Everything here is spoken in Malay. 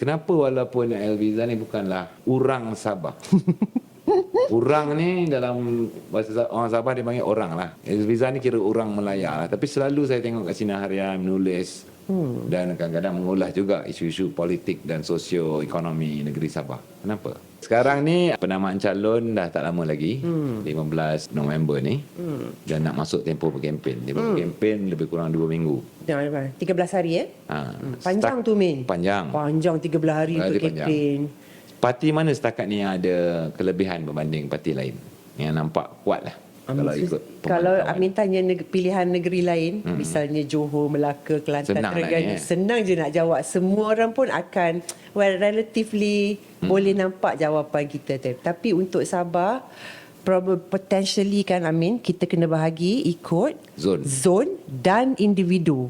Kenapa walaupun Elviza ni bukanlah orang Sabah. orang ni dalam bahasa Sa- orang Sabah dia panggil orang lah. Elviza ni kira orang Melaya lah. Tapi selalu saya tengok kat Sinar Harian menulis hmm. dan kadang-kadang mengulas juga isu-isu politik dan socio-ekonomi negeri Sabah. Kenapa? Sekarang ni penamaan calon dah tak lama lagi. Hmm. 15 November ni. Hmm. Dan nak masuk tempoh berkempen. Tempoh hmm. berkempen lebih kurang 2 minggu. Jangan lupa. 13 hari eh. Ha. Panjang Stak- tu Min. Panjang. Panjang 13 hari Hari untuk panjang. kempen. Parti mana setakat ni yang ada kelebihan berbanding parti lain? Yang nampak kuat lah. Kalau ikut Kalau. Amin tanya neg- pilihan negeri lain, hmm. misalnya Johor, Melaka, Kelantan, Senang Terengganu, nak, eh? senang je nak jawab. Semua orang pun akan well relatively hmm. boleh nampak jawapan kita. Tapi untuk Sabah probably potentially kan Amin kita kena bahagi ikut Zon. zon dan individu.